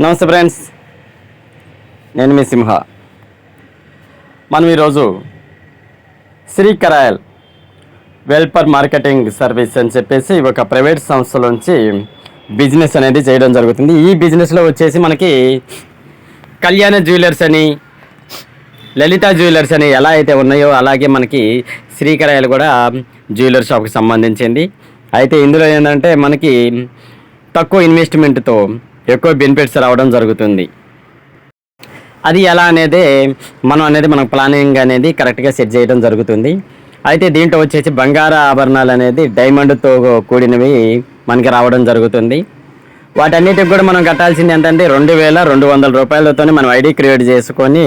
నమస్తే ఫ్రెండ్స్. నేను మీ సింహ. మనం ఈరోజు శ్రీ కరాయల్ వెల్ఫర్ మార్కెటింగ్ సర్వీస్ అని చెప్పేసి ఒక ప్రైవేట్ సంస్థలోంచి బిజినెస్ అనేది చేయడం జరుగుతుంది. ఈ బిజినెస్లో వచ్చేసి మనకి కళ్యాణ జ్యువెలర్స్ అని లలిత జ్యువెలర్స్ అని ఎలా అయితే ఉన్నాయో అలాగే మనకి శ్రీకరాయలు కూడా జ్యువెలర్ షాప్కి సంబంధించింది. అయితే ఇందులో ఏంటంటే మనకి తక్కువ ఇన్వెస్ట్మెంట్తో ఎక్కువ బెనిఫిట్స్ రావడం జరుగుతుంది. అది ఎలా అనేది మనం అనేది మనం ప్లానింగ్ అనేది కరెక్ట్గా సెట్ చేయడం జరుగుతుంది. అయితే దీంట్లో వచ్చేసి బంగార ఆభరణాలు అనేది డైమండ్తో కూడినవి మనకి రావడం జరుగుతుంది. వాటన్నిటికి కూడా మనం కట్టాల్సింది ఏంటంటే రెండు వేల రెండు వందల రూపాయలతోనే మనం ఐడి క్రియేట్ చేసుకొని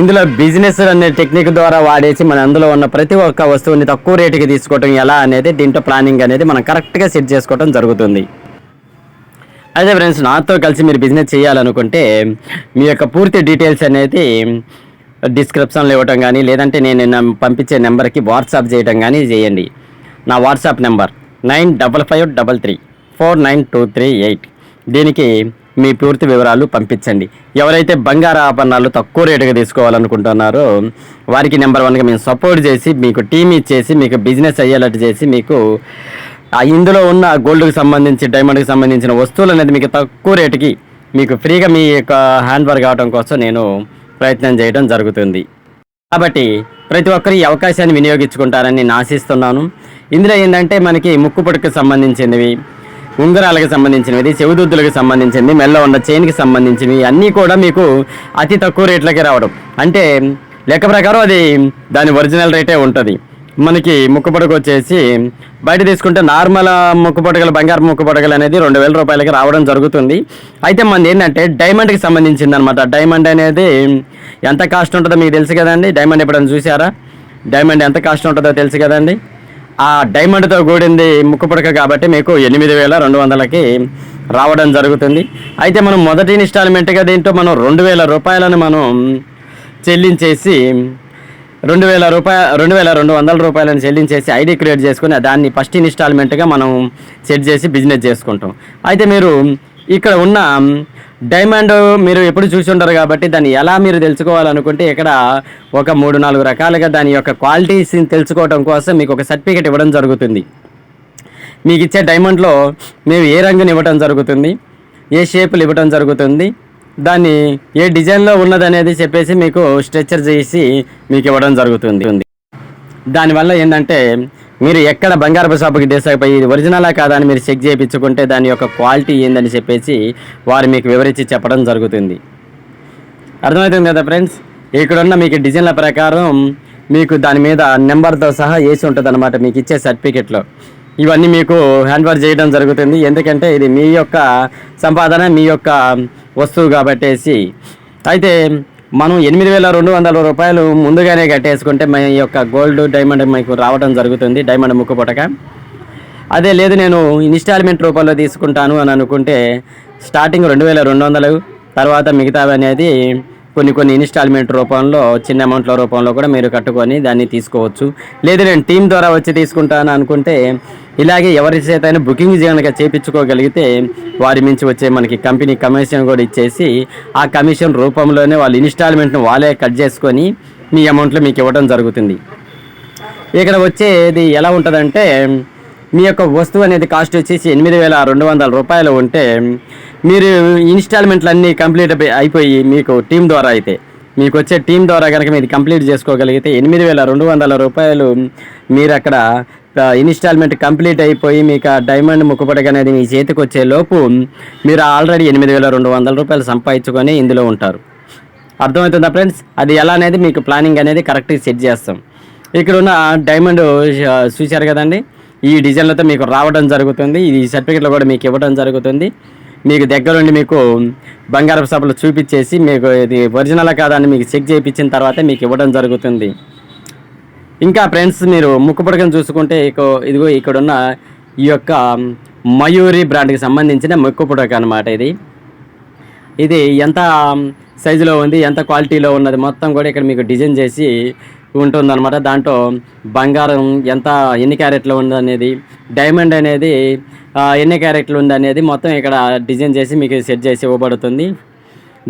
ఇందులో బిజినెస్ అనే టెక్నిక్ ద్వారా వాడేసి మన అందులో ఉన్న ప్రతి ఒక్క వస్తువుని తక్కువ రేటుకి తీసుకోవడం ఎలా అనేది దీంట్లో ప్లానింగ్ అనేది మనం కరెక్ట్గా సెట్ చేసుకోవడం జరుగుతుంది. అదే ఫ్రెండ్స్ నాతో కలిసి మీరు బిజినెస్ చేయాలనుకుంటే మీ యొక్క పూర్తి డీటెయిల్స్ అనేది డిస్క్రిప్షన్లో ఇవ్వటం కానీ లేదంటే నేను పంపించే నెంబర్కి వాట్సాప్ చేయడం కానీ చేయండి. నా WhatsApp number nine double five double three four nine two three eight. దీనికి మీ పూర్తి వివరాలు పంపించండి. ఎవరైతే బంగారు ఆభరణాలు తక్కువ రేటుగా తీసుకోవాలనుకుంటున్నారో వారికి నెంబర్ వన్గా మేము సపోర్ట్ చేసి మీకు టీం ఇచ్చేసి మీకు బిజినెస్ అయ్యేటట్టు చేసి మీకు ఇందులో ఉన్న గోల్డ్కి సంబంధించి డైమండ్కి సంబంధించిన వస్తువులు అనేది మీకు తక్కువ రేటుకి మీకు ఫ్రీగా మీ యొక్క హ్యాండ్ వర్క్ అవడం కోసం నేను ప్రయత్నం చేయడం జరుగుతుంది. కాబట్టి ప్రతి ఒక్కరు ఈ అవకాశాన్ని వినియోగించుకుంటారని నేను ఆశిస్తున్నాను. ఇందులో ఏంటంటే మనకి ముక్కు పొడుకు సంబంధించినవి ఉంగరాలకు సంబంధించినవి చెవిదుద్దులకు సంబంధించింది మెల్ల ఉన్న చైన్కి సంబంధించినవి అన్నీ కూడా మీకు అతి తక్కువ రేట్లకే రావడం. అంటే లెక్క ప్రకారం అది దాని ఒరిజినల్ రేటే ఉంటుంది. మనకి ముక్కుపడక వచ్చేసి బయట తీసుకుంటే నార్మల్ ముక్కుపడగలు బంగారు ముక్కుపడగలు అనేది రెండు వేల రూపాయలకి రావడం జరుగుతుంది. అయితే మనది ఏంటంటే డైమండ్కి సంబంధించింది అనమాట డైమండ్ అనేది ఎంత కాస్ట్ ఉంటుందో మీకు తెలుసు కదండి. డైమండ్ ఎప్పుడైనా చూసారా డైమండ్ ఎంత కాస్ట్ ఉంటుందో తెలుసు కదండి. ఆ డైమండ్తో కూడింది ముక్కుపడక కాబట్టి మీకు ఎనిమిది వేల రెండు వందలకి రావడం జరుగుతుంది. అయితే మనం మొదటి ఇన్స్టాల్మెంట్గా దీంట్లో మనం రెండు వేల రూపాయలను మనం చెల్లించేసి రెండు వేల రూపాయ రెండు వేల రెండు వందల రూపాయలను చెల్లించేసి ఐడి క్రియేట్ చేసుకుని దాన్ని ఫస్ట్ ఇన్స్టాల్మెంట్గా మనం సెట్ చేసి బిజినెస్ చేసుకుంటాం. అయితే మీరు ఇక్కడ ఉన్న డైమండ్ మీరు ఎప్పుడు చూసి ఉండరు కాబట్టి దాన్ని ఎలా మీరు తెలుసుకోవాలనుకుంటే ఇక్కడ ఒక మూడు నాలుగు రకాలుగా దాని యొక్క క్వాలిటీస్ని తెలుసుకోవడం కోసం మీకు ఒక సర్టిఫికేట్ ఇవ్వడం జరుగుతుంది. మీకు ఇచ్చే డైమండ్లో మేము ఏ రంగుని ఇవ్వడం జరుగుతుంది ఏ షేపులు ఇవ్వడం జరుగుతుంది దాన్ని ఏ డిజైన్లో ఉన్నదనేది చెప్పేసి మీకు స్ట్రెచ్చర్ చేసి మీకు ఇవ్వడం జరుగుతుంది. దానివల్ల ఏంటంటే మీరు ఎక్కడ బంగారపు షాపుకి దేశపోయి ఇది ఒరిజినలా కాదని మీరు చెక్ చేయించుకుంటే దాని యొక్క క్వాలిటీ ఏందని చెప్పేసి వారు మీకు వివరించి చెప్పడం జరుగుతుంది. అర్థమవుతుంది కదా ఫ్రెండ్స్? ఇక్కడున్న మీకు డిజైన్ల ప్రకారం మీకు దాని మీద నెంబర్తో సహా వేసి ఉంటుంది అనమాట మీకు ఇచ్చే సర్టిఫికెట్లో. ఇవన్నీ మీకు హ్యాండ్ చేయడం జరుగుతుంది. ఎందుకంటే ఇది మీ యొక్క సంపాదన మీ యొక్క వస్తువు కాబట్టేసి. అయితే మనం ఎనిమిది వేల రెండు వందల రూపాయలు ముందుగానే కట్టేసుకుంటే మీ యొక్క గోల్డ్ డైమండ్ మీకు రావడం జరుగుతుంది డైమండ్ ముక్కు పుటక. అదే లేదు నేను ఇన్స్టాల్మెంట్ రూపంలో తీసుకుంటాను అని అనుకుంటే స్టార్టింగ్ రెండు వేల రెండు వందలు తర్వాత మిగతావి అనేది కొన్ని కొన్ని ఇన్స్టాల్మెంట్ రూపంలో చిన్న అమౌంట్ల రూపంలో కూడా మీరు కట్టుకొని దాన్ని తీసుకోవచ్చు. లేదు నేను టీం ద్వారా వచ్చి తీసుకుంటాను అనుకుంటే ఇలాగే ఎవరి చేతైనా బుకింగ్ కనుక చేయించుకోగలిగితే వారి మించి వచ్చే మనకి కంపెనీ కమిషన్ కూడా ఇచ్చేసి ఆ కమిషన్ రూపంలోనే వాళ్ళు ఇన్స్టాల్మెంట్ను వాళ్ళే కట్ చేసుకొని మీ అమౌంట్లో మీకు ఇవ్వడం జరుగుతుంది. ఇక్కడ వచ్చేది ఎలా ఉంటుందంటే మీ యొక్క వస్తువు అనేది కాస్ట్ వచ్చేసి ఎనిమిది వేల రెండు వందల రూపాయలు ఉంటే మీరు ఇన్స్టాల్మెంట్లు అన్నీ కంప్లీట్ అయిపోయి- అయిపోయి మీకు టీం ద్వారా అయితే మీకు వచ్చే టీం ద్వారా కనుక మీరు కంప్లీట్ చేసుకోగలిగితే ఎనిమిది వేల రెండు వందల రూపాయలు మీరు అక్కడ ఇన్స్టాల్మెంట్ కంప్లీట్ అయిపోయి మీకు ఆ డైమండ్ ముక్కుపడక అనేది మీ చేతికి వచ్చే లోపు మీరు ఆల్రెడీ ఎనిమిది వేల రెండు వందల రూపాయలు సంపాదించుకొని ఇందులో ఉంటారు. అర్థమవుతుందా ఫ్రెండ్స్ అది ఎలా అనేది మీకు ప్లానింగ్ అనేది కరెక్ట్గా సెట్ చేస్తాం. ఇక్కడ ఉన్న డైమండ్ చూశారు కదండి? ఈ డిజైన్లతో మీకు రావడం జరుగుతుంది. ఈ సర్టిఫికెట్లు కూడా మీకు ఇవ్వడం జరుగుతుంది. మీకు దగ్గరుండి మీకు బంగారపు సభలు చూపించేసి మీకు ఇది ఒరిజినల్ కాదా అని మీకు చెక్ చేయించిన తర్వాత మీకు ఇవ్వడం జరుగుతుంది. ఇంకా ఫ్రెండ్స్ మీరు ముక్కు పుడకను చూసుకుంటే ఇదిగో ఇక్కడున్న ఈ యొక్క మయూరి బ్రాండ్కి సంబంధించిన ముక్కు పుడక అనమాట ఇది. ఇది ఎంత సైజులో ఉంది ఎంత క్వాలిటీలో ఉన్నది మొత్తం కూడా ఇక్కడ మీకు డిజైన్ చేసి ఉంటుందన్నమాట. దాంట్లో బంగారం ఎంత ఎన్ని క్యారెట్లో ఉంది అనేది డైమండ్ అనేది ఎన్ని క్యారెట్లు ఉంది అనేది మొత్తం ఇక్కడ డిజైన్ చేసి మీకు సెట్ చేసి ఇవ్వబడుతుంది.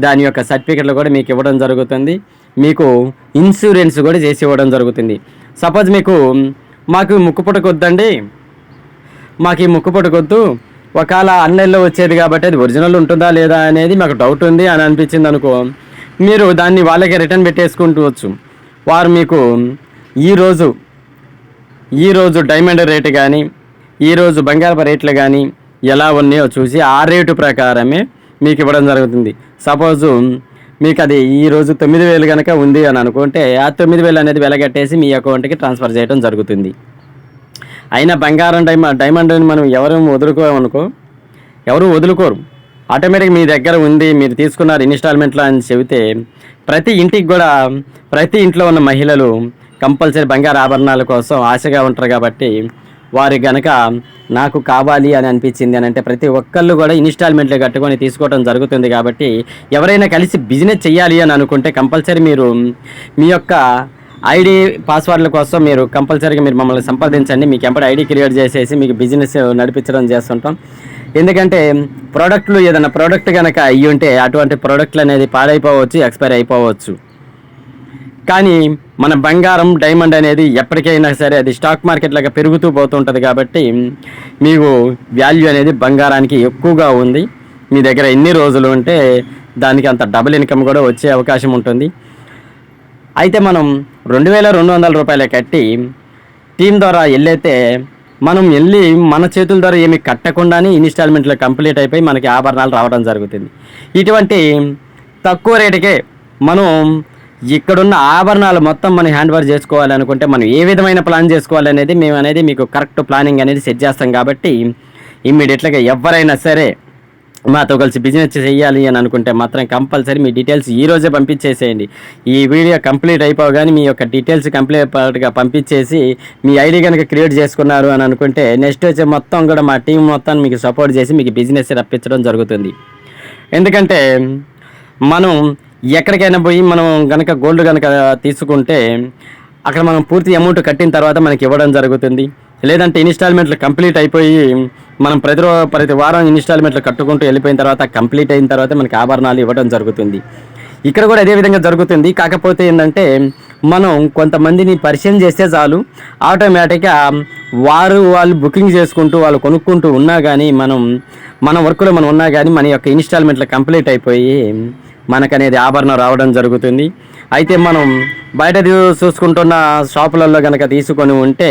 దాని యొక్క సర్టిఫికెట్లు కూడా మీకు ఇవ్వడం జరుగుతుంది. మీకు ఇన్సూరెన్స్ కూడా చేసి ఇవ్వడం జరుగుతుంది. సపోజ్ మీకు మాకు ముక్కు పుట్టకొద్దండి మాకు ఈ ముక్కు పుట్టకొద్దు ఒకవేళ ఆన్లైన్లో వచ్చేది కాబట్టి అది ఒరిజినల్ ఉంటుందా లేదా అనేది మాకు డౌట్ ఉంది అని అనిపించింది అనుకో. మీరు దాన్ని వాళ్ళకి రిటర్న్ పెట్టేసుకుంటూ వారు మీకు ఈరోజు ఈరోజు డైమండ్ రేటు కానీ ఈరోజు బంగారపు రేట్లు కానీ ఎలా ఉన్నాయో చూసి ఆ రేటు ప్రకారమే మీకు ఇవ్వడం జరుగుతుంది. సపోజు మీకు అది ఈరోజు తొమ్మిది వేలు కనుక ఉంది అని అనుకుంటే ఆ తొమ్మిది వేలు అనేది వెలగట్టేసి మీ అకౌంట్కి ట్రాన్స్ఫర్ చేయడం జరుగుతుంది. అయినా బంగారం డైమ డైమండ్ మనం ఎవరు వదులుకోమనుకో ఎవరు వదులుకోరు. ఆటోమేటిక్ మీ దగ్గర ఉంది మీరు తీసుకున్నారు ఇన్స్టాల్మెంట్లో అని చెబితే ప్రతి ఇంటికి కూడా ప్రతి ఇంట్లో ఉన్న మహిళలు కంపల్సరీ బంగారు ఆభరణాల కోసం ఆశగా ఉంటారు కాబట్టి వారి గనక నాకు కావాలి అని అనిపించింది అని అంటే ప్రతి ఒక్కళ్ళు కూడా ఇన్స్టాల్మెంట్లు కట్టుకొని తీసుకోవడం జరుగుతుంది కాబట్టి ఎవరైనా కలిసి బిజినెస్ చేయాలి అని అనుకుంటే కంపల్సరీ మీరు మీ యొక్క ఐడి పాస్వర్డ్ల కోసం మీరు కంపల్సరీగా మీరు మమ్మల్ని సంప్రదించండి. మీకు ఎంపటి ఐడి క్రియేట్ చేసేసి మీకు బిజినెస్ నడిపించడం చేస్తుంటాం. ఎందుకంటే ప్రోడక్ట్లు ఏదైనా ప్రోడక్ట్ కనుక అయ్యి ఉంటే అటువంటి ప్రోడక్ట్లు అనేది పాడైపోవచ్చు ఎక్స్పైర్ అయిపోవచ్చు. కానీ మన బంగారం డైమండ్ అనేది ఎప్పటికైనా సరే అది స్టాక్ మార్కెట్ లాగా పెరుగుతూ పోతుంటుంది కాబట్టి మీకు వాల్యూ అనేది బంగారానికి ఎక్కువగా ఉంది. మీ దగ్గర ఎన్ని రోజులు ఉంటే దానికి అంత డబుల్ ఇన్కమ్ కూడా వచ్చే అవకాశం ఉంటుంది. అయితే మనం రెండు వేల రెండు వందల రూపాయలే కట్టి టీం ద్వారా వెళ్ళైతే మనం వెళ్ళి మన చేతుల ద్వారా ఏమి కట్టకుండానే ఇన్స్టాల్మెంట్లో కంప్లీట్ అయిపోయి మనకి ఆభరణాలు రావడం జరుగుతుంది. ఇటువంటి తక్కువ రేటుకే మనం ఇక్కడున్న ఆభరణాలు మొత్తం మనం హ్యాండ్ ఓవర్ చేసుకోవాలనుకుంటే మనం ఏ విధమైన ప్లాన్ చేసుకోవాలనేది మేము అనేది మీకు కరెక్ట్ ప్లానింగ్ అనేది సెట్ చేస్తాం కాబట్టి ఇమ్మీడియట్గా ఎవరైనా సరే మాతో కలిసి బిజినెస్ చేయాలి అని అనుకుంటే మాత్రం కంపల్సరీ మీ డీటెయిల్స్ ఈ రోజే పంపించేసేయండి. ఈ వీడియో కంప్లీట్ అయిపోగానే మీ యొక్క డీటెయిల్స్ కంప్లీట్గా పంపించేసి మీ ఐడి కనుక క్రియేట్ చేసుకున్నారు అని అనుకుంటే నెక్స్ట్ వచ్చే మొత్తం కూడా మా టీం మొత్తం మీకు సపోర్ట్ చేసి మీకు బిజినెస్ రప్పించడం జరుగుతుంది. ఎందుకంటే మనం ఎక్కడికైనా పోయి మనం కనుక గోల్డ్ కనుక తీసుకుంటే అక్కడ మనం పూర్తి అమౌంట్ కట్టిన తర్వాత మనకి ఇవ్వడం జరుగుతుంది. లేదంటే ఇన్స్టాల్మెంట్లు కంప్లీట్ అయిపోయి మనం ప్రతి ప్రతి వారం ఇన్స్టాల్మెంట్లు కట్టుకుంటూ వెళ్ళిపోయిన తర్వాత కంప్లీట్ అయిన తర్వాత మనకి ఆభరణాలు ఇవ్వడం జరుగుతుంది. ఇక్కడ కూడా అదే విధంగా జరుగుతుంది. కాకపోతే ఏంటంటే మనం కొంతమందిని పరిచయం చేస్తే చాలు. ఆటోమేటిక్గా వారు వాళ్ళు బుకింగ్ చేసుకుంటూ వాళ్ళు కొనుక్కుంటూ ఉన్నా కానీ మనం మన వర్క్లో మనం ఉన్నా కానీ మన యొక్క ఇన్స్టాల్మెంట్లు కంప్లీట్ అయిపోయి మనకనేది ఆభరణం రావడం జరుగుతుంది. అయితే మనం బయట చూసుకుంటున్న షాపులలో కనుక తీసుకొని ఉంటే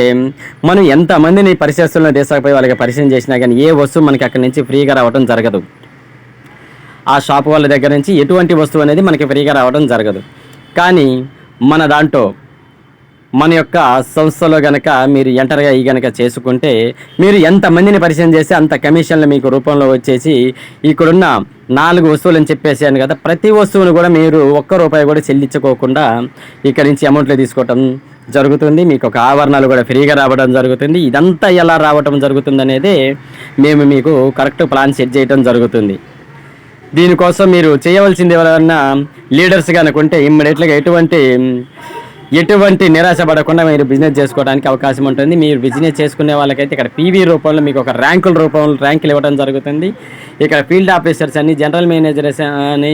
మనం ఎంతమందిని పరిచయస్తులను తీసుకపోయి వాళ్ళకి పరిచయం చేసినా కానీ ఏ వస్తువు మనకి అక్కడి నుంచి ఫ్రీగా రావడం జరగదు. ఆ షాప్ వాళ్ళ దగ్గర నుంచి ఎటువంటి వస్తువు అనేది మనకి ఫ్రీగా రావడం జరగదు. కానీ మన దాంట్లో మన యొక్క సంస్థలో గనక మీరు ఎంటర్గా ఈ గనక చేసుకుంటే మీరు ఎంతమందిని పరిచయం చేస్తే అంత కమిషన్లు మీకు రూపంలో వచ్చేసి ఇక్కడున్న నాలుగు వస్తువులు అని చెప్పేసాను కదా ప్రతి వస్తువును కూడా మీరు ఒక్క రూపాయి కూడా చెల్లించుకోకుండా ఇక్కడి నుంచి అమౌంట్లు తీసుకోవటం జరుగుతుంది. మీకు ఒక ఆభరణాలు కూడా ఫ్రీగా రావడం జరుగుతుంది. ఇదంతా ఎలా రావటం జరుగుతుంది అనేది మేము మీకు కరెక్ట్ ప్లాన్ సెట్ చేయడం జరుగుతుంది. దీనికోసం మీరు చేయవలసింది ఎవరైనా లీడర్స్ కనుకుంటే ఇమ్మీడియట్గా ఎటువంటి ఎటువంటి నిరాశ పడకుండా మీరు బిజినెస్ చేసుకోవడానికి అవకాశం ఉంటుంది. మీరు బిజినెస్ చేసుకునే వాళ్ళకైతే ఇక్కడ పీవీ రూపంలో మీకు ఒక ర్యాంకుల రూపంలో ర్యాంకులు ఇవ్వడం జరుగుతుంది. ఇక్కడ ఫీల్డ్ ఆఫీసర్స్ అని జనరల్ మేనేజర్స్ అని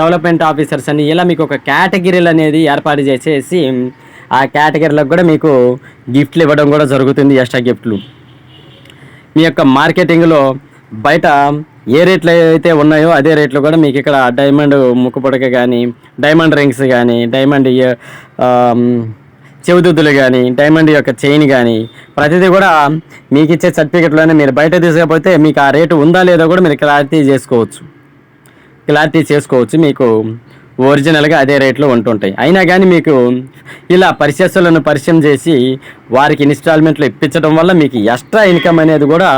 డెవలప్మెంట్ ఆఫీసర్స్ అని ఇలా మీకు ఒక కేటగిరీలు అనేది ఏర్పాటు చేసేసి ఆ కేటగిరీలకు కూడా మీకు గిఫ్ట్లు ఇవ్వడం కూడా జరుగుతుంది ఎక్స్ట్రా గిఫ్ట్లు మీ యొక్క మార్కెటింగ్లో బయట ఏ రేట్లు అయితే ఉన్నాయో అదే రేట్లు కూడా మీకు ఇక్కడ డైమండ్ ముక్కుపొడక కానీ డైమండ్ రింగ్స్ కానీ డైమండ్ చెవిదుద్దులు కానీ డైమండ్ యొక్క చైన్ కానీ ప్రతిదీ కూడా మీకు ఇచ్చే సర్టిఫికెట్లోనే మీరు బయట తీసుకపోతే మీకు ఆ రేటు ఉందా లేదో కూడా మీరు క్లారిటీ చేసుకోవచ్చు. క్లారిటీ చేసుకోవచ్చు. మీకు ఒరిజినల్గా అదే రేట్లో ఉంటుంటాయి. అయినా కానీ మీకు ఇలా పరిచయస్తులను పరిచయం చేసి వారికి ఇన్స్టాల్మెంట్లు ఇప్పించడం వల్ల మీకు ఎక్స్ట్రా ఇన్కమ్ అనేది కూడా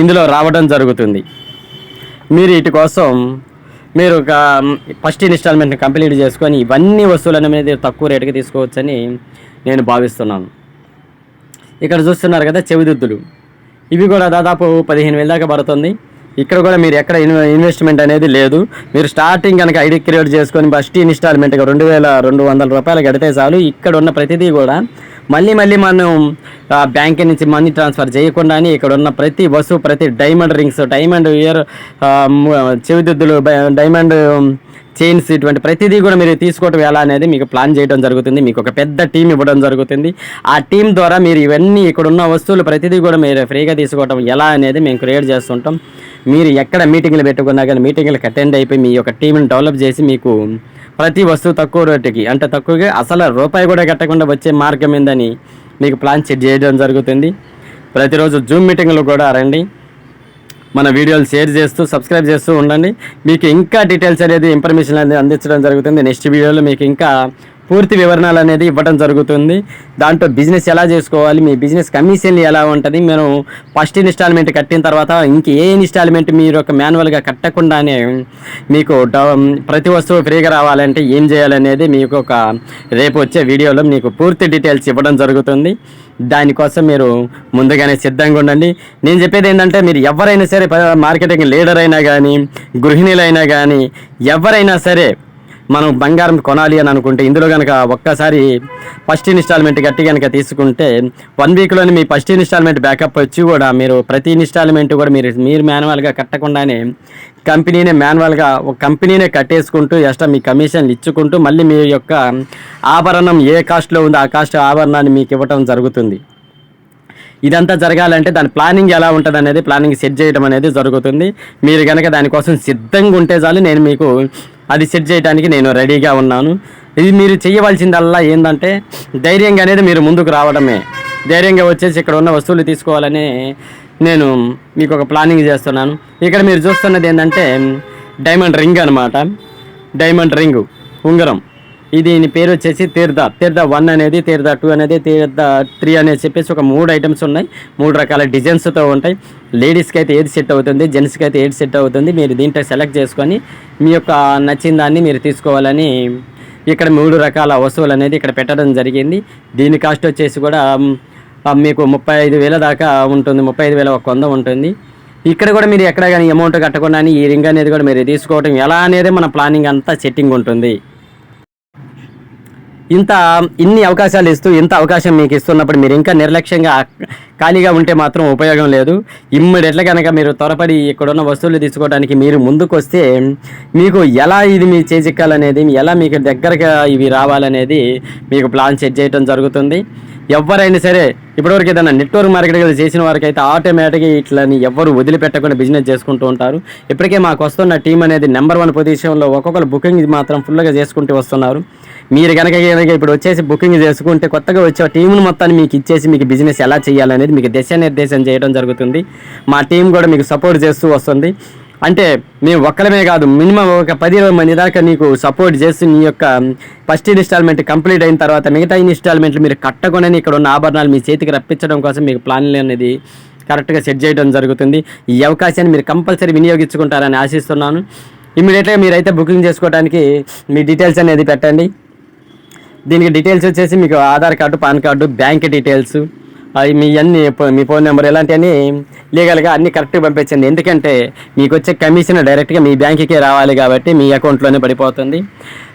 ఇందులో రావడం జరుగుతుంది. మీరు వీటి కోసం మీరు ఒక ఫస్ట్ ఇన్స్టాల్మెంట్ కంప్లీట్ చేసుకొని ఇవన్నీ వస్తువులను అనేది తక్కువ రేటుకి తీసుకోవచ్చని నేను భావిస్తున్నాను. ఇక్కడ చూస్తున్నారు కదా చెవిదుద్దులు. ఇవి కూడా దాదాపు పదిహేను వేల దాకా పడుతుంది. ఇక్కడ కూడా మీరు ఎక్కడ ఇన్వెస్ట్మెంట్ అనేది లేదు. మీరు స్టార్టింగ్ కనుక ఐడి క్రియేట్ చేసుకొని ఫస్ట్ ఇన్స్టాల్మెంట్గా రెండు వేల రెండు వందల రూపాయలు కడితే చాలు. ఇక్కడ ఉన్న ప్రతిదీ కూడా మళ్ళీ మళ్ళీ మనం బ్యాంక్ నుంచి మనీ ట్రాన్స్ఫర్ చేయకుండానే ఇక్కడ ఉన్న ప్రతి వస్తువు ప్రతి డైమండ్ రింగ్స్ డైమండ్ ఇయర్ చెవిదిద్దులు బ- డైమండ్ చైన్స్ ఇటువంటి ప్రతిదీ కూడా మీరు తీసుకోవటం ఎలా అనేది మీకు ప్లాన్ చేయడం జరుగుతుంది. మీకు ఒక పెద్ద టీం ఇవ్వడం జరుగుతుంది. ఆ టీం ద్వారా మీరు ఇవన్నీ ఇక్కడ ఉన్న వస్తువులు ప్రతిదీ కూడా మీరు ఫ్రీగా తీసుకోవటం ఎలా అనేది మేము క్రియేట్ చేస్తుంటాం. మీరు ఎక్కడ మీటింగ్లు పెట్టుకున్నా కానీ మీటింగ్లకు అటెండ్ అయిపోయి మీ యొక్క టీంని డెవలప్ చేసి మీకు ప్రతి వస్తువు తక్కువ రేటుకి అంటే తక్కువగా అసలు రూపాయి కూడా కట్టకుండా వచ్చే మార్గం ఏందని మీకు ప్లాన్ సెట్ చేయడం జరుగుతుంది. ప్రతిరోజు జూమ్ మీటింగ్లు కూడా రండి. మన వీడియోలు షేర్ చేస్తూ సబ్స్క్రైబ్ చేస్తూ ఉండండి. మీకు ఇంకా డీటెయిల్స్ అనేది ఇన్ఫర్మేషన్ అనేది అందించడం జరుగుతుంది. నెక్స్ట్ వీడియోలో మీకు ఇంకా పూర్తి వివరణలు అనేది ఇవ్వడం జరుగుతుంది. దాంట్లో బిజినెస్ ఎలా చేసుకోవాలి మీ బిజినెస్ కమిషన్ ఎలా ఉంటుంది మేము ఫస్ట్ ఇన్స్టాల్మెంట్ కట్టిన తర్వాత ఇంక ఏ ఇన్స్టాల్మెంట్ మీరు ఒక మాన్యువల్గా కట్టకుండానే మీకు ప్రతి వస్తువు ఫ్రీగా రావాలంటే ఏం చేయాలనేది మీకు ఒక రేపు వచ్చే వీడియోలో మీకు పూర్తి డీటెయిల్స్ ఇవ్వడం జరుగుతుంది. దానికోసం మీరు ముందుగానే సిద్ధంగా ఉండండి. నేను చెప్పేది ఏంటంటే మీరు ఎవరైనా సరే మార్కెటింగ్ లీడర్ అయినా కానీ గృహిణులైనా కానీ ఎవరైనా సరే మనం బంగారం కొనాలి అని అనుకుంటే ఇందులో కనుక ఒక్కసారి ఫస్ట్ ఇన్స్టాల్మెంట్ కట్టి కనుక తీసుకుంటే వన్ వీక్లోనే మీ ఫస్ట్ ఇన్స్టాల్మెంట్ బ్యాకప్ వచ్చి కూడా మీరు ప్రతి ఇన్స్టాల్మెంట్ కూడా మీరు మీరు మాన్యువల్గా కట్టకుండానే కంపెనీనే మాన్యువల్గా ఒక కంపెనీనే కట్టేసుకుంటూ ఎక్స్ట్రా మీ కమిషన్లు ఇచ్చుకుంటూ మళ్ళీ మీ యొక్క ఆభరణం ఏ కాస్ట్లో ఉందో ఆ కాస్ట్ ఆభరణాన్ని మీకు ఇవ్వటం జరుగుతుంది. ఇదంతా జరగాలంటే దాని ప్లానింగ్ ఎలా ఉంటుంది అనేది ప్లానింగ్ సెట్ చేయడం అనేది జరుగుతుంది. మీరు కనుక దానికోసం సిద్ధంగా ఉంటే చాలు నేను మీకు అది సెట్ చేయడానికి నేను రెడీగా ఉన్నాను. ఇది మీరు చేయవలసిందల్లా ఏంటంటే ధైర్యంగా అనేది మీరు ముందుకు రావడమే. ధైర్యంగా వచ్చేసి ఇక్కడ ఉన్న వస్తువులు తీసుకోవాలని నేను మీకు ఒక ప్లానింగ్ చేస్తున్నాను. ఇక్కడ మీరు చూస్తున్నది ఏంటంటే డైమండ్ రింగ్ అనమాట డైమండ్ రింగ్ ఉంగరం. దీని పేరు వచ్చేసి తీర్థ. తీర్థ వన్ అనేది తీర్థ టూ అనేది తీర్థ త్రీ అనేది చెప్పేసి ఒక మూడు ఐటమ్స్ ఉన్నాయి. మూడు రకాల డిజైన్స్తో ఉంటాయి. లేడీస్కి అయితే ఏది సెట్ అవుతుంది? జెంట్స్కి అయితే ఏది సెట్ అవుతుంది? మీరు దీంట్లో సెలెక్ట్ చేసుకొని మీ యొక్క నచ్చిన దాన్ని మీరు తీసుకోవాలని ఇక్కడ మూడు రకాల వస్తువులు అనేది ఇక్కడ పెట్టడం జరిగింది. దీని కాస్ట్ వచ్చేసి కూడా మీకు ముప్పై ఐదు వేల దాకా ఉంటుంది. ముప్పై ఐదు వేల ఒక వంద ఉంటుంది. ఇక్కడ కూడా మీరు ఎక్కడ కానీ అమౌంట్ కట్టకుండా ఈ రింగ్ అనేది కూడా మీరు తీసుకోవడం ఎలా అనేది మన ప్లానింగ్ అంతా సెట్టింగ్ ఉంటుంది. ఇంత ఇన్ని అవకాశాలు ఇస్తూ ఇంత అవకాశం మీకు ఇస్తున్నప్పుడు మీరు ఇంకా నిర్లక్ష్యంగా ఖాళీగా ఉంటే మాత్రం ఉపయోగం లేదు. ఇమ్మీడియట్గా కనుక మీరు త్వరపడి ఇక్కడున్న వస్తువులు తీసుకోవడానికి మీరు ముందుకు వస్తే మీకు ఎలా ఇది మీ చేజిక్కాలనేది ఎలా మీకు దగ్గరగా ఇవి రావాలనేది మీకు ప్లాన్ సెట్ చేయడం జరుగుతుంది. ఎవరైనా సరే ఇప్పటివరకు ఏదైనా నెట్వర్క్ మార్కెటింగ్ చేసిన వారికి అయితే ఆటోమేటిక్గా ఇట్లని ఎవరు వదిలిపెట్టకుండా బిజినెస్ చేసుకుంటూ ఉంటారు. ఇప్పటికే మాకు వస్తున్న టీం అనేది నెంబర్ వన్ పొజిషన్లో ఒక్కొక్కరు బుకింగ్ మాత్రం ఫుల్గా చేసుకుంటూ వస్తున్నారు. మీరు కనుక కనుక ఇప్పుడు వచ్చేసి బుకింగ్ చేసుకుంటే కొత్తగా వచ్చే టీంను మొత్తాన్ని మీకు ఇచ్చేసి మీకు బిజినెస్ ఎలా చేయాలనేది మీకు దిశానిర్దేశం చేయడం జరుగుతుంది. మా టీం కూడా మీకు సపోర్ట్ చేస్తూ వస్తుంది. అంటే మేము ఒక్కరమే కాదు మినిమం ఒక పది ఇరవై మంది దాకా నీకు సపోర్ట్ చేసి నీ యొక్క ఫస్ట్ ఇన్స్టాల్మెంట్ కంప్లీట్ అయిన తర్వాత మిగతా ఇన్స్టాల్మెంట్లు మీరు కట్టకుండా ఇక్కడ ఉన్న ఆభరణాలు మీ చేతికి రప్పించడం కోసం మీకు ప్లాన్లు అనేది కరెక్ట్గా సెట్ చేయడం జరుగుతుంది. ఈ అవకాశాన్ని మీరు కంపల్సరీ వినియోగించుకుంటారని ఆశిస్తున్నాను. ఇమీడియట్గా మీరైతే బుకింగ్ చేసుకోవడానికి మీ డీటెయిల్స్ అనేది పెట్టండి. దీనికి డీటెయిల్స్ వచ్చేసి మీకు Aadhaar card PAN card bank details అవి మీ అన్ని మీ ఫోన్ నెంబర్ ఇలాంటివన్నీ లీగల్గా అన్ని కరెక్ట్గా పంపించండి. ఎందుకంటే మీకు వచ్చే కమిషన్ డైరెక్ట్గా మీ బ్యాంకుకే రావాలి కాబట్టి మీ అకౌంట్లోనే పడిపోతుంది.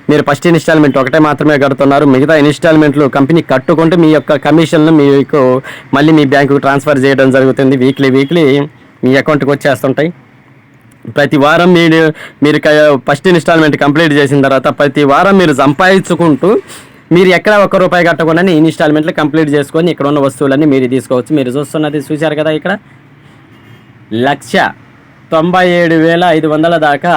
మీరు ఫస్ట్ ఇన్స్టాల్మెంట్ ఒకటే మాత్రమే కడుతున్నారు. మిగతా ఇన్స్టాల్మెంట్లు కంపెనీ కట్టుకుంటూ మీ యొక్క కమిషన్లు మీకు మళ్ళీ మీ బ్యాంకుకు ట్రాన్స్ఫర్ చేయడం జరుగుతుంది. వీక్లీ వీక్లీ మీ అకౌంట్కి వచ్చేస్తుంటాయి. ప్రతి వారం మీరు మీరు ఫస్ట్ ఇన్స్టాల్మెంట్ కంప్లీట్ చేసిన తర్వాత ప్రతి వారం మీరు సంపాదించుకుంటూ మీరు ఎక్కడ ఒక్క రూపాయి కట్టకుండా ఇన్స్టాల్మెంట్లు కంప్లీట్ చేసుకొని ఇక్కడ ఉన్న వస్తువులన్నీ మీరు తీసుకోవచ్చు. మీరు చూస్తున్నది చూశారు కదా ఇక్కడ? లక్ష తొంభై ఏడు వేల ఐదు వందల దాకా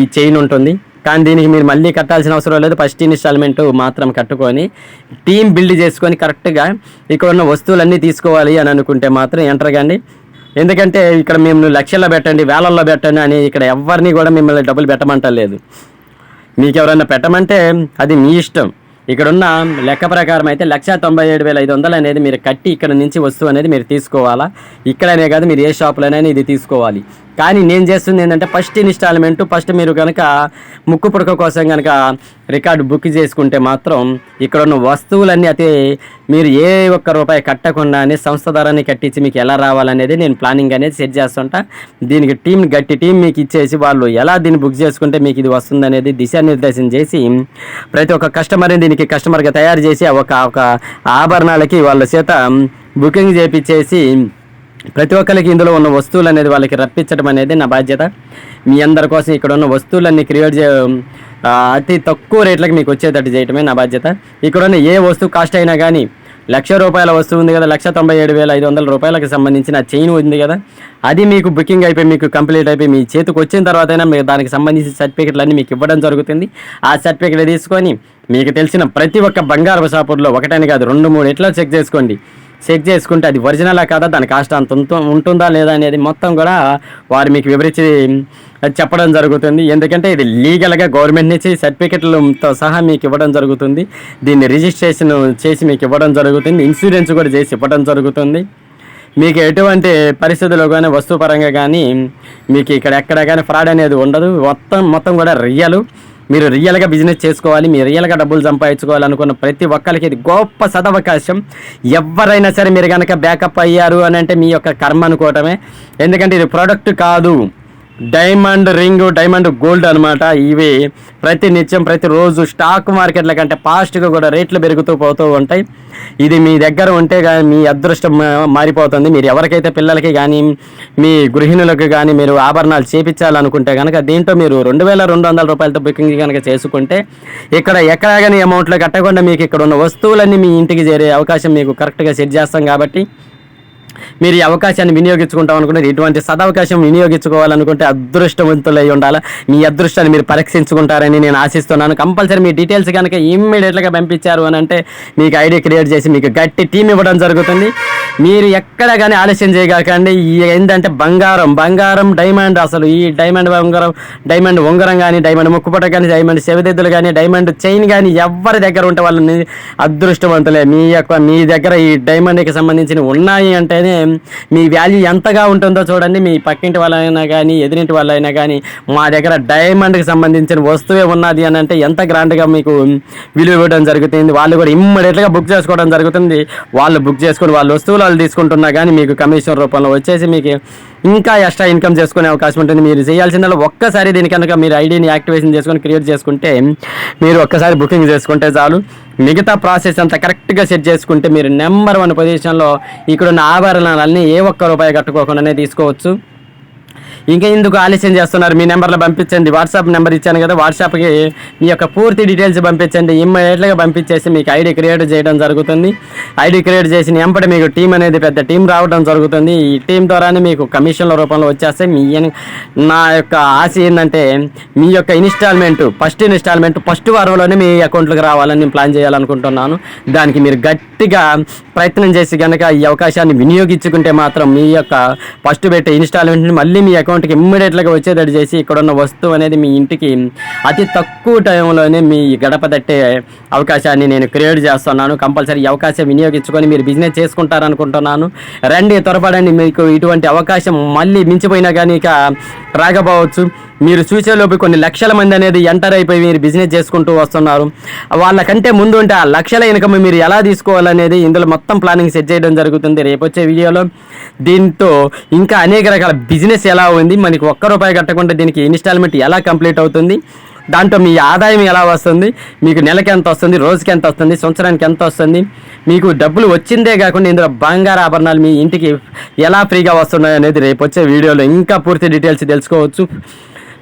ఈ చైన్ ఉంటుంది. కానీ దీనికి మీరు మళ్ళీ కట్టాల్సిన అవసరం లేదు. ఫస్ట్ ఇన్స్టాల్మెంట్ మాత్రం కట్టుకొని టీం బిల్డ్ చేసుకొని కరెక్ట్గా ఇక్కడ ఉన్న వస్తువులన్నీ తీసుకోవాలి అని అనుకుంటే మాత్రం ఎంటర్ కండి. ఎందుకంటే ఇక్కడ మేము లక్షల్లో పెట్టండి వేలల్లో పెట్టండి అని ఇక్కడ ఎవరిని కూడా మిమ్మల్ని డబ్బులు పెట్టమంటలేదు. మీకు ఎవరైనా పెట్టమంటే అది మీ ఇష్టం. ఇక్కడున్న లెక్క ప్రకారం అయితే లక్ష తొంభై ఏడు వేల ఐదు వందలు అనేది మీరు కట్టి ఇక్కడ నుంచి వస్తువు అనేది మీరు తీసుకోవాలా? ఇక్కడనే కాదు మీరు ఏ షాప్లోనైనా ఇది తీసుకోవాలి. కానీ నేను చేస్తుంది ఏంటంటే ఫస్ట్ ఇన్స్టాల్మెంట్ ఫస్ట్ మీరు కనుక ముక్కు పుడక కోసం కనుక రికార్డు బుక్ చేసుకుంటే మాత్రం ఇక్కడ ఉన్న వస్తువులన్నీ అయితే మీరు ఏ ఒక్క రూపాయి కట్టకుండానే సంస్థ ధరని కట్టించి మీకు ఎలా రావాలనేది నేను ప్లానింగ్ అనేది సెట్ చేస్తుంటా. దీనికి టీం గట్టి టీం మీకు ఇచ్చేసి వాళ్ళు ఎలా దీన్ని బుక్ చేసుకుంటే మీకు ఇది వస్తుందనేది దిశానిర్దేశం చేసి ప్రతి ఒక్క కస్టమర్ని దీనికి కస్టమర్గా తయారు చేసి ఒక ఒక ఆభరణాలకి వాళ్ళ చేత బుకింగ్ చేపించేసి ప్రతి ఒక్కరికి ఇందులో ఉన్న వస్తువులు అనేది వాళ్ళకి రప్పించడం అనేది నా బాధ్యత. మీ అందరి కోసం ఇక్కడ ఉన్న వస్తువులన్నీ క్రియేట్ చే అతి తక్కువ రేట్లకు మీకు వచ్చేటట్టు చేయటమే నా బాధ్యత. ఇక్కడ ఉన్న ఏ వస్తువు కాస్ట్ అయినా కానీ లక్ష రూపాయల వస్తువు ఉంది కదా లక్ష తొంభై ఏడు వేల ఐదు వందల రూపాయలకు సంబంధించిన చైన్ ఉంది కదా అది మీకు బుకింగ్ అయిపోయి మీకు కంప్లీట్ అయిపోయి మీ చేతికి వచ్చిన తర్వాత అయినా మీరు దానికి సంబంధించిన సర్టిఫికెట్లు అన్నీ మీకు ఇవ్వడం జరుగుతుంది. ఆ సర్టిఫికెట్ తీసుకొని మీకు తెలిసిన ప్రతి ఒక్క బంగారు షాపుల్లో ఒకటని కాదు రెండు మూడు ఎట్లా చెక్ చేసుకోండి. చెక్ చేసుకుంటే అది ఒరిజినలా కాదా దాని కాస్ట్ అంత ఉంటుందా లేదా అనేది మొత్తం కూడా వారు మీకు వివరించి చెప్పడం జరుగుతుంది. ఎందుకంటే ఇది లీగల్గా గవర్నమెంట్ నుంచి సర్టిఫికెట్లతో సహా మీకు ఇవ్వడం జరుగుతుంది. దీన్ని రిజిస్ట్రేషన్ చేసి మీకు ఇవ్వడం జరుగుతుంది. ఇన్సూరెన్స్ కూడా చేసి ఇవ్వడం జరుగుతుంది. మీకు ఎటువంటి పరిస్థితుల్లో కానీ వస్తువు పరంగా కానీ మీకు ఇక్కడ ఎక్కడ కానీ ఫ్రాడ్ అనేది ఉండదు. మొత్తం మొత్తం కూడా రియలు. మీరు రియల్గా బిజినెస్ చేసుకోవాలి మీరు రియల్గా డబ్బులు సంపాదించుకోవాలనుకున్న ప్రతి ఒక్కరికి ఇది గొప్ప సదవకాశం. ఎవరైనా సరే మీరు కనుక బ్యాకప్ అయ్యారు అని అంటే మీ యొక్క కర్మ అనుకోవటమే. ఎందుకంటే ఇది ప్రోడక్ట్ కాదు. డైమండ్ రింగ్ డైమండ్ గోల్డ్ అనమాట ఇవి ప్రతి నిత్యం ప్రతిరోజు స్టాక్ మార్కెట్ల కంటే ఫాస్ట్గా కూడా రేట్లు పెరుగుతూ పోతూ ఉంటాయి. ఇది మీ దగ్గర ఉంటే కానీ మీ అదృష్టం మారిపోతుంది. మీరు ఎవరికైతే పిల్లలకి కానీ మీ గృహిణులకు కానీ మీరు ఆభరణాలు చేపించాలనుకుంటే కనుక దీంట్లో మీరు రెండు వేల రెండు వందల రూపాయలతో బుకింగ్ కనుక చేసుకుంటే ఇక్కడ ఎక్కడా కానీ అమౌంట్లో కట్టకుండా మీకు ఇక్కడ ఉన్న వస్తువులన్నీ మీ ఇంటికి చేరే అవకాశం మీకు కరెక్ట్గా సెట్ చేస్తాం కాబట్టి మీరు ఈ అవకాశాన్ని వినియోగించుకుంటాం అనుకుంటే ఇటువంటి సదవకాశం వినియోగించుకోవాలనుకుంటే అదృష్టవంతులై ఉండాలి? మీ అదృష్టాన్ని మీరు పరీక్షించుకుంటారని నేను ఆశిస్తున్నాను. కంపల్సరీ మీ డీటెయిల్స్ కనుక ఇమ్మీడియట్గా పంపించారు అని అంటే మీకు ఐడి క్రియేట్ చేసి మీకు గట్టి టీం ఇవ్వడం జరుగుతుంది. మీరు ఎక్కడ కానీ ఆలస్యం చేయగలకండి ఏంటంటే బంగారం బంగారం డైమండ్ అసలు ఈ డైమండ్ ఉంగరం డైమండ్ ఉంగరం కానీ డైమండ్ ముక్కుపట కానీ డైమండ్ చెవిదిద్దులు కానీ డైమండ్ చైన్ కానీ ఎవరి దగ్గర ఉంటే వాళ్ళని అదృష్టవంతులే. మీ యొక్క మీ దగ్గర ఈ డైమండ్కి సంబంధించిన ఉన్నాయి అంటే అంటేనే మీ వాల్యూ ఎంతగా ఉంటుందో చూడండి. మీ పక్కింటి వాళ్ళైనా కానీ ఎదురింటి వాళ్ళైనా కానీ మా దగ్గర డైమండ్కి సంబంధించిన వస్తువే ఉన్నది అని అంటే ఎంత గ్రాండ్గా మీకు విలువ ఇవ్వడం జరుగుతుంది. వాళ్ళు కూడా ఇమ్మీడియట్గా బుక్ చేసుకోవడం జరుగుతుంది. వాళ్ళు బుక్ చేసుకొని వాళ్ళ వస్తువులు వాళ్ళు తీసుకుంటున్నా కానీ మీకు కమిషన్ రూపంలో వచ్చేసి మీకు ఇంకా ఎక్స్ట్రా ఇన్కమ్ చేసుకునే అవకాశం ఉంటుంది. మీరు చేయాల్సిందల్లా ఒక్కసారి దీని కనుక మీరు ఐడిని యాక్టివేషన్ చేసుకొని క్రియేట్ చేసుకుంటే మీరు ఒక్కసారి బుకింగ్ చేసుకుంటే చాలు. మిగతా ప్రాసెస్ అంతా కరెక్ట్గా సెట్ చేసుకుంటే మీరు నెంబర్ వన్ పొజిషన్లో ఇక్కడ ఉన్న ఆభరణాలన్నీ ఏ ఒక్క రూపాయి కట్టుకోకుండానే తీసుకోవచ్చు. ఇంకా ఎందుకు ఆలస్యం చేస్తున్నారు? మీ నెంబర్లో పంపించండి. వాట్సాప్ నెంబర్ ఇచ్చాను కదా వాట్సాప్కి మీ యొక్క పూర్తి డీటెయిల్స్ పంపించండి. ఇమ్మీడియట్గా పంపించేసి మీకు ఐడి క్రియేట్ చేయడం జరుగుతుంది. ఐడి క్రియేట్ చేసిన ఎంపటి మీకు టీం అనేది పెద్ద టీం రావడం జరుగుతుంది. ఈ టీం ద్వారానే మీకు కమిషన్ల రూపంలో వచ్చేస్తే మీ నా యొక్క ఆశ ఏంటంటే మీ యొక్క ఇన్స్టాల్మెంట్ ఫస్ట్ ఇన్స్టాల్మెంట్ ఫస్ట్ వారంలోనే మీ అకౌంట్లోకి రావాలని నేను ప్లాన్ చేయాలనుకుంటున్నాను. దానికి మీరు గట్టిగా ప్రయత్నం చేసి కనుక ఈ అవకాశాన్ని వినియోగించుకుంటే మాత్రం మీ యొక్క ఫస్ట్ పెట్టే ఇన్స్టాల్మెంట్ని మళ్ళీ మీ అకౌంట్కి ఇమ్మీడియట్గా వచ్చేటట్టు చేసి ఇక్కడ ఉన్న వస్తువు అనేది మీ ఇంటికి అతి తక్కువ టైంలోనే మీ గడప తట్టే అవకాశాన్ని నేను క్రియేట్ చేస్తున్నాను. కంపల్సరీ అవకాశం వినియోగించుకొని మీరు బిజినెస్ చేసుకుంటారనుకుంటున్నాను. రండి త్వరపడండి. మీకు ఇటువంటి అవకాశం మళ్ళీ మించిపోయినా కానీ ఇక రాకపోవచ్చు. మీరు చూసేలోపు కొన్ని లక్షల మంది అనేది ఎంటర్ అయిపోయి మీరు బిజినెస్ చేసుకుంటూ వస్తున్నారు. వాళ్ళకంటే ముందు ఉంటే ఆ లక్షల ఇన్కమ్ మీరు ఎలా తీసుకోవాలనేది ఇందులో మొత్తం ప్లానింగ్ సెట్ చేయడం జరుగుతుంది. రేపు వచ్చే వీడియోలో దీంతో ఇంకా అనేక రకాల బిజినెస్ ఎలా ఉంది మనకి ఒక్క రూపాయి కట్టకుండా దీనికి ఇన్స్టాల్మెంట్ ఎలా కంప్లీట్ అవుతుంది దాంట్లో మీ ఆదాయం ఎలా వస్తుంది మీకు నెలకి ఎంత వస్తుంది రోజుకి ఎంత వస్తుంది సంవత్సరానికి ఎంత వస్తుంది మీకు డబ్బులు వచ్చిందే కాకుండా ఇందులో బంగారు ఆభరణాలు మీ ఇంటికి ఎలా ఫ్రీగా వస్తున్నాయి అనేది రేపు వచ్చే వీడియోలో ఇంకా పూర్తి డీటెయిల్స్ తెలుసుకోవచ్చు.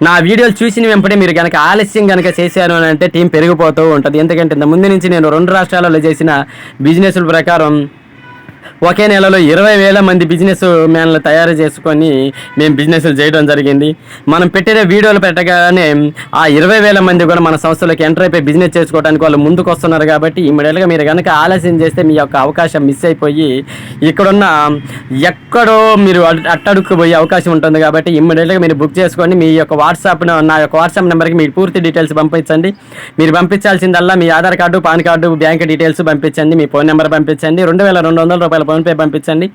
నా వీడియోలు చూసిన వెంపడే మీరు కనుక ఆలస్యం కనుక చేశాను అని అంటే టీం పెరిగిపోతూ ఉంటుంది. ఎందుకంటే ఇంత ముందు నుంచి నేను రెండు రాష్ట్రాలలో చేసిన బిజినెస్ల ప్రకారం ఒకే నెలలో ఇరవై వేల మంది బిజినెస్ మ్యాన్లు తయారు చేసుకొని మేము బిజినెస్లు చేయడం జరిగింది. మనం పెట్టిన వీడియోలు పెట్టగానే ఆ ఇరవై వేల మంది కూడా మన సంస్థలోకి ఎంటర్ అయిపోయి బిజినెస్ చేసుకోవడానికి వాళ్ళు ముందుకు వస్తున్నారు కాబట్టి ఇమ్మీడియట్గా మీరు కనుక ఆలస్యం చేస్తే మీ యొక్క అవకాశం మిస్ అయిపోయి ఇక్కడున్న ఎక్కడో మీరు అట్- అట్టడుక్కు పోయే అవకాశం ఉంటుంది కాబట్టి ఇమ్మీడియట్గా మీరు బుక్ చేసుకొని మీ యొక్క వాట్సాప్ నా యొక్క వాట్సాప్ నెంబర్కి మీరు పూర్తి డీటెయిల్స్ పంపించండి. మీరు పంపించాల్సిందల్లా మీ Aadhaar card PAN card bank details పంపించండి మీ ఫోన్ నెంబర్ పంపించండి. రెండు వేల రెండు వందల రూపాయల ఫోన్పే పంపించండి.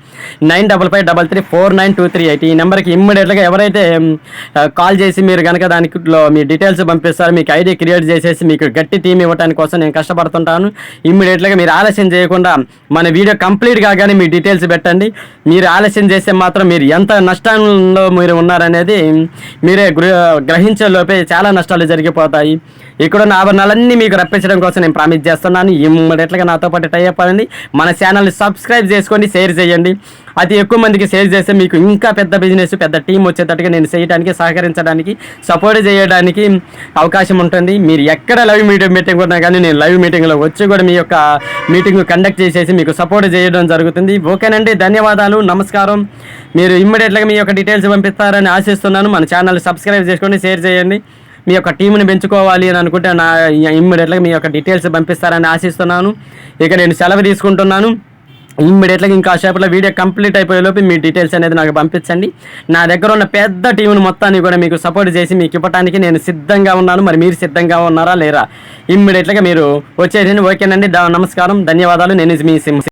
Nine double five double three four nine two three eight. ఈ నెంబర్కి ఇమ్మీడియట్గా ఎవరైతే కాల్ చేసి మీరు కనుక దానిలో మీ డీటెయిల్స్ పంపిస్తారు మీకు ఐడి క్రియేట్ చేసేసి మీకు గట్టి టీం ఇవ్వడానికి కోసం నేను కష్టపడుతుంటాను. ఇమ్మీడియట్గా మీరు ఆలస్యం చేయకుండా మన వీడియో కంప్లీట్ కాగానే మీ డీటెయిల్స్ పెట్టండి. మీరు ఆలస్యం చేస్తే మాత్రం మీరు ఎంత నష్టంలో మీరు ఉన్నారనేది మీరే గ్రహించే లోపే చాలా నష్టాలు జరిగిపోతాయి. ఇక్కడున్న ఆభరణాలన్నీ మీకు రప్పించడం కోసం నేను ప్రామిస్ చేస్తున్నాను. ఇమ్మీడియట్గా నాతో పాటు టైప్ అవ్వండి. మన ఛానల్ని సబ్స్క్రైబ్ చేసుకోండి షేర్ చేయండి. అది ఎక్కువ మందికి షేర్ చేస్తే మీకు ఇంకా పెద్ద బిజినెస్ పెద్ద టీం వచ్చేటట్టుగా నేను చేయడానికి సహకరించడానికి సపోర్ట్ చేయడానికి అవకాశం ఉంటుంది. మీరు ఎక్కడ లైవ్ మీటింగ్ మీటింగ్ ఉన్నా కానీ నేను లైవ్ మీటింగ్లో వచ్చి కూడా మీ యొక్క మీటింగ్ కండక్ట్ చేసేసి మీకు సపోర్ట్ చేయడం జరుగుతుంది. ఓకేనండి ధన్యవాదాలు నమస్కారం. మీరు ఇమ్మీడియట్గా మీ యొక్క డీటెయిల్స్ పంపిస్తారని ఆశిస్తున్నాను. మన ఛానల్ సబ్స్క్రైబ్ చేసుకోండి షేర్ చేయండి. మీ యొక్క టీంని పెంచుకోవాలి అని అనుకుంటే నా ఇమ్మీడియట్గా మీ యొక్క డీటెయిల్స్ పంపిస్తారని ఆశిస్తున్నాను. ఇక నేను సెలవు తీసుకుంటున్నాను. ఇమ్మీడియట్గా ఇంకా సేపట్లో వీడియో కంప్లీట్ అయిపోయేలోపు మీ డీటెయిల్స్ అనేది నాకు పంపించండి. నా దగ్గర ఉన్న పెద్ద టీంను మొత్తాన్ని కూడా మీకు సపోర్ట్ చేసి మీకు ఇవ్వడానికి నేను సిద్ధంగా ఉన్నాను. మరి మీరు సిద్ధంగా ఉన్నారా లేరా? ఇమ్మీడియట్గా మీరు వచ్చేసి ఓకేనండి. నమస్కారం. ధన్యవాదాలు. నేను మీ సిమ్